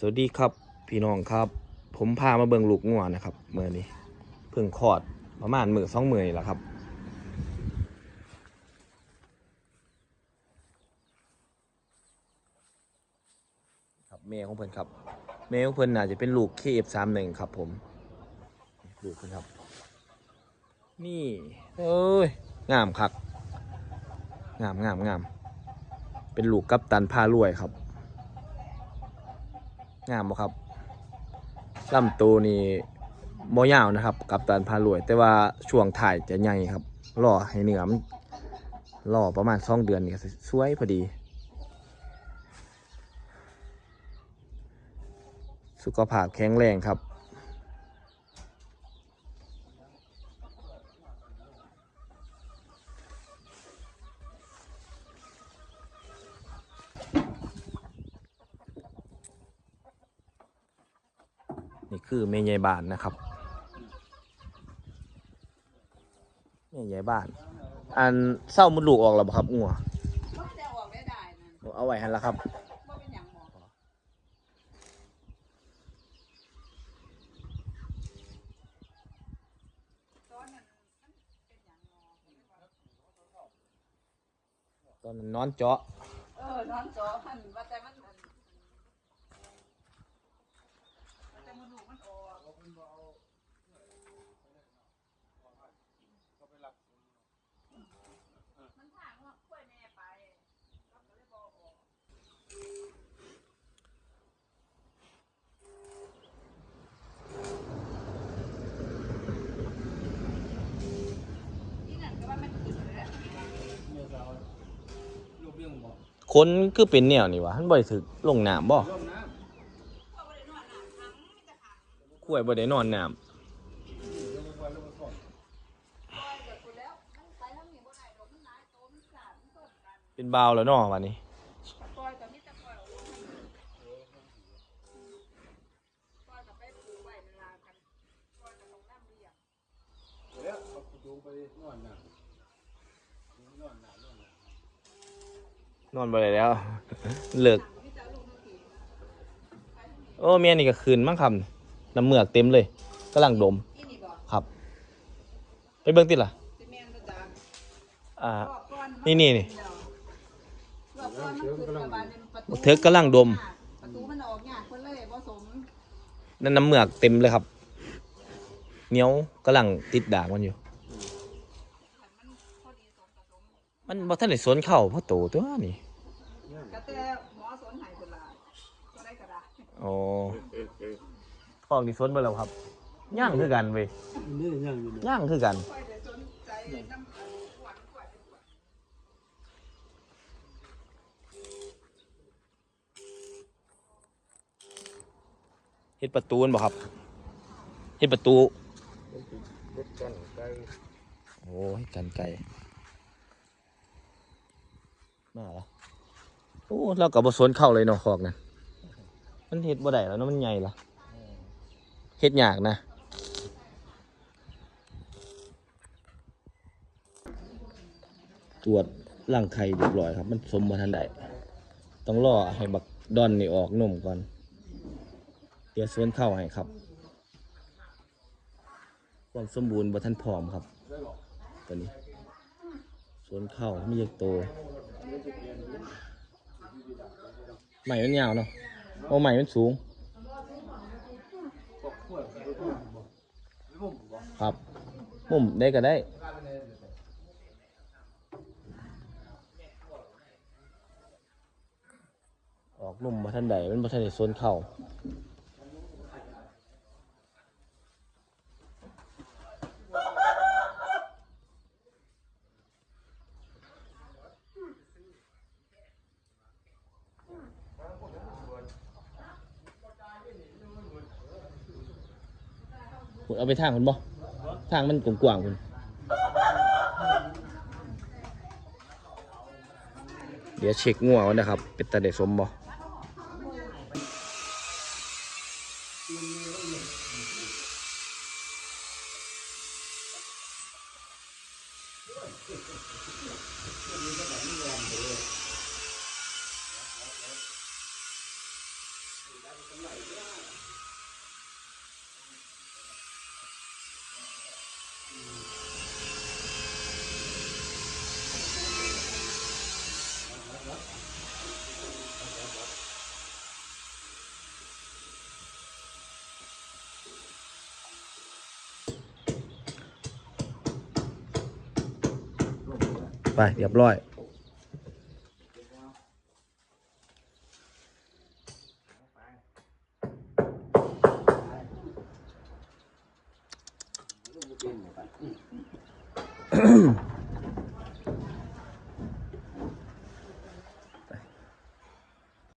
สวัสดีครับพี่น้องครับ ผมพามาเบิ่งลูกงัวนะครับเมื่อนี้เพิ่งคลอดประมาณมือสองมือนี่แหละครับ ครับเมย์ของเพิ่นครับเมย์ของเพิ่นน่าจะเป็นลูก KF31 ครับ ผมลูกเพิ่นครับ นี่เอ้ยงามครับงามงามงามเป็นลูกกัปตันพารวยครับ งามบ่ครับลำตัวนี่บ่ยาวนะครับ กับตันพารวย แต่ว่าช่วงถ่ายจะใหญ่ครับรอให้เนื้อมันรอประมาณสองเดือนนี่สวยพอดี สุขภาพแข็งแรงครับ นี่คือเมยใหญ่บ้านนะครับเมยใหญ่บ้าน อันเศร้ามุดลูกออกแล้วบ่ครับงัวเอาไว้หันละครับตอนนั้นนเป็นหยังหมออนอนเจาะเออนอนจอหันว่าแต่มันอันว่าแต่มันลูกมันออกมันถางว่ากล้วยแม่ไปเราก็เลยบ่ออก ที่นั่นก็ว่ามันขึ้นแล้ว คนคือเป็นแนวนี่วะมันบ่ได้ถึกลงน้ำบ่กล้วยบ่ได้นอนน้ำเป็นบาวแล้วเนาะวันนี้อยกับมิตรปล่อยเอาลงให้ปล่อยกับไปปลูกไว้เวลากันอยกับลงน้ำเรียบแล้วเอาไปดูไปนอนนะนอนน่ะ นอนน่ะนอนบ่ได้แล้วเลิกโอ้เมียนี่ก็คืนมั้งครับน้ำเมือกเต็มเลยกำลังดมครับ ไปเบิ่งติดล่ะอ่านี่นี่นี่รอบก่อกระบาลเป็นประตูเถิกกำลังดมนั่นน้ำเมือกเต็มเลยครับเหนียวกำลังติดด่างมันอยู่ คันมันพอดีสมผส มมันบ่ทันได้สวนเข้าเพราะโตตัวนี่ก็แต่หมอสนให้เพิ่นล่ะก็ได้ก็ได้อ๋อออกนี่สวนบ่แล้วครับย่างคือกันเว้ยนี่ยังอยู่เนี่ยย่างคือกันค่อยได้สนใจน้ำอันหวานกว่าดีกว่าเฮ็ดประตูนั่นบ่ครับเฮ็ดประตูรถกันไกลโอ้ยกันไก่ มาละโอ้เรากับบสวนเข้าเลยเนาะคอกนะมันเฮ็ดบ่ได้แล้วเนาะมันใหญ่ละเฮ็ดยากนะตรวจร่างไข่เรียบร้อยครับ มันสมบูรณ์ทันใดต้องรอให้บักดอนนี่ออกนมก่อน เดี๋ยวสวนเข้าให้ครับ ความสมบูรณ์บ่ทันพร้อมครับ ตัวนี้สวนเข้าไม่ใช่โต ใหม่มันยาวเนาะเอาใหม่มันสูง ครับ มุมได้ก็ได้ออกนุ่มมาท่านใดมันมาท่านใดโซนเข่า คุณเอาไปทางคุณบ่ทางมันกว้างๆคุณเดี๋ยวเช็คงัวก่อนนะครับ เป็นตาเด็กสมบ่ไปเรียบร้อยเป็นไป